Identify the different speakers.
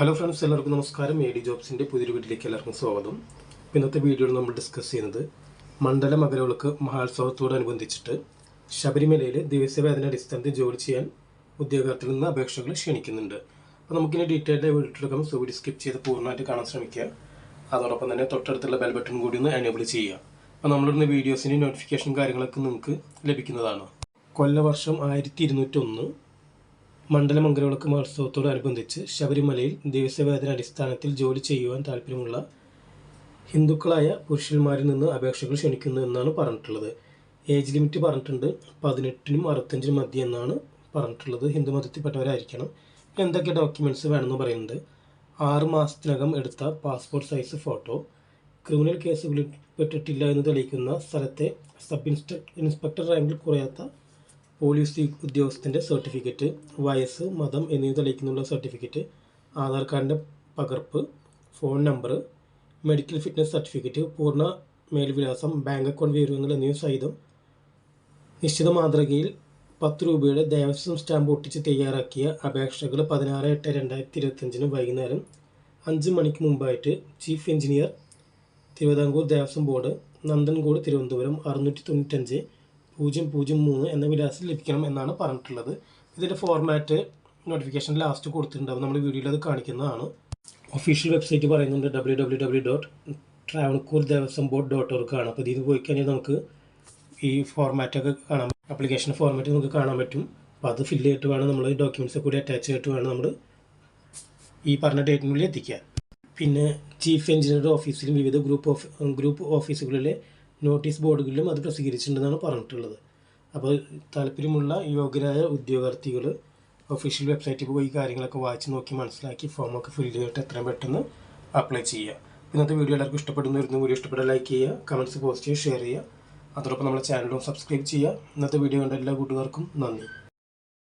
Speaker 1: Hello friends എല്ലാവർക്കും നമസ്കാരം. A D ജോബ്സിന്റെ പുതിയൊരു വീട്ടിലേക്ക് എല്ലാവർക്കും സ്വാഗതം. ഇന്നത്തെ വീഡിയോയിൽ നമ്മൾ ഡിസ്കസ് ചെയ്യുന്നത് മണ്ഡല മകരവിളക്ക് മഹോത്സവത്തോടനുബന്ധിച്ചിട്ട് ശബരിമലയിൽ ദിവസവേദന അടിസ്ഥാനത്തിൽ ജോലി ചെയ്യാൻ ഉദ്യോഗാർത്ഥികളിൽ നിന്ന് അപേക്ഷകൾ ക്ഷണിക്കുന്നുണ്ട്. അപ്പോൾ നമുക്കിനി ഡീറ്റെയിൽഡായി വീട്ടിലെടുക്കാം. സോ വീഡിയോ സ്കിപ്പ് ചെയ്ത് പൂർണമായിട്ട് കാണാൻ ശ്രമിക്കുക. അതോടൊപ്പം തന്നെ തൊട്ടടുത്തുള്ള ബെൽ ബട്ടൺ കൂടി ഒന്ന് എനേബിൾ ചെയ്യുക. അപ്പോൾ നമ്മളിടുന്ന വീഡിയോസിന്റെ നോട്ടിഫിക്കേഷൻ കാര്യങ്ങളൊക്കെ നിങ്ങൾക്ക് ലഭിക്കുന്നതാണ്. കൊല്ലവർഷം ആയിരത്തി ഇരുന്നൂറ്റൊന്ന് മണ്ഡലമംഗലവിളക്ക് മഹോത്സവത്തോടനുബന്ധിച്ച് ശബരിമലയിൽ ദിവസവേതന അടിസ്ഥാനത്തിൽ ജോലി ചെയ്യുവാൻ താല്പര്യമുള്ള ഹിന്ദുക്കളായ പുരുഷന്മാരിൽ നിന്ന് അപേക്ഷകൾ ക്ഷണിക്കുന്നു എന്നാണ് പറഞ്ഞിട്ടുള്ളത്. ഏജ് ലിമിറ്റ് പറഞ്ഞിട്ടുണ്ട്. പതിനെട്ടിനും അറുപത്തഞ്ചിനും മധ്യ എന്നാണ് പറഞ്ഞിട്ടുള്ളത്. ഹിന്ദു മതത്തിൽപ്പെട്ടവരായിരിക്കണം. എന്തൊക്കെ ഡോക്യുമെന്റ്സ് വേണമെന്ന് പറയുന്നത്? ആറ് മാസത്തിനകം എടുത്ത പാസ്പോർട്ട് സൈസ് ഫോട്ടോ ക്രിമിനൽ കേസുകളിൽ പെട്ടിട്ടില്ല എന്ന് തെളിയിക്കുന്ന സ്ഥലത്തെ സബ് ഇൻസ്പെക്ടർ ഇൻസ്പെക്ടർ റാങ്കിൽ കുറയാത്ത പോലീസ് ഉദ്യോഗസ്ഥന്റെ സർട്ടിഫിക്കറ്റ് വയസ്സ് മതം എന്നിവ തെളിയിക്കുന്നുള്ള സർട്ടിഫിക്കറ്റ് ആധാർ കാർഡിന്റെ പകർപ്പ് phone number medical fitness certificate പൂർണ മേൽവിലാസം ബാങ്ക് അക്കൗണ്ട് വിവരങ്ങൾ എന്നിവ സഹിതം നിശ്ചിത മാതൃകയിൽ പത്ത് രൂപയുടെ ദേവസ്വം സ്റ്റാമ്പ് ഒട്ടിച്ച് തയ്യാറാക്കിയ അപേക്ഷകൾ പതിനാറ് എട്ട് രണ്ടായിരത്തി ഇരുപത്തഞ്ചിന് വൈകുന്നേരം അഞ്ച് മണിക്ക് മുമ്പായിട്ട് chief engineer Thiruvithamkoor Devaswom board Nanthancode Thiruvananthapuram അറുന്നൂറ്റി തൊണ്ണൂറ്റഞ്ച് പൂജ്യം പൂജ്യം മൂന്ന് എന്ന വിലാസം ലഭിക്കണം എന്നാണ് പറഞ്ഞിട്ടുള്ളത്. ഇതിന്റെ ഫോർമാറ്റ് നോട്ടിഫിക്കേഷൻ ലാസ്റ്റ് കൊടുത്തിട്ടുണ്ടാവും നമ്മൾ വീഡിയോയിൽ അത് കാണിക്കുന്നതാണ്. ഒഫീഷ്യൽ വെബ്സൈറ്റ് പറയുന്നുണ്ട് W W W dot Travancore Devaswom board dot org ആണ്. അപ്പോൾ ഇതിൽ പോയി കഴിഞ്ഞാൽ നമുക്ക് ഈ ഫോർമാറ്റൊക്കെ കാണാൻ അപ്ലിക്കേഷൻ ഫോർമാറ്റ് നമുക്ക് കാണാൻ പറ്റും. അപ്പോൾ അത് ഫില്ല് ചെയ്തിട്ട് വേണം നമ്മൾ ഈ ഡോക്യുമെന്റ്സ് കൂടി അറ്റാച്ച് ചെയ്തിട്ട് വേണം നമ്മൾ ഈ പറഞ്ഞ ഡേറ്റിനുള്ളിൽ എത്തിക്കാൻ. പിന്നെ ചീഫ് എഞ്ചിനീയറുടെ ഓഫീസിലും വിവിധ ഗ്രൂപ്പ് ഓഫ് ഗ്രൂപ്പ് ഓഫീസുകളിലെ നോട്ടീസ് ബോർഡുകളിലും അത് പ്രസിദ്ധീകരിച്ചിട്ടുണ്ടെന്നാണ് പറഞ്ഞിട്ടുള്ളത്. അപ്പോൾ താല്പര്യമുള്ള യോഗ്യരായ ഉദ്യോഗാർത്ഥികൾ ഒഫീഷ്യൽ വെബ്സൈറ്റിൽ പോയി കാര്യങ്ങളൊക്കെ വായിച്ച് നോക്കി മനസ്സിലാക്കി ഫോമൊക്കെ ഫിൽ ചെയ്തിട്ട് എത്രയും പെട്ടെന്ന് അപ്ലൈ ചെയ്യുക. ഇന്നത്തെ വീഡിയോ എല്ലാവർക്കും ഇഷ്ടപ്പെടുന്ന വരുന്ന വീഡിയോ ഇഷ്ടപ്പെട്ട ലൈക്ക് ചെയ്യുക കമന്റ്സ് പോസ്റ്റ് ചെയ്യുക ഷെയർ ചെയ്യുക. അതോടൊപ്പം നമ്മുടെ ചാനലും സബ്സ്ക്രൈബ് ചെയ്യുക. ഇന്നത്തെ വീഡിയോ കണ്ട എല്ലാ കൂട്ടുകാർക്കും നന്ദി.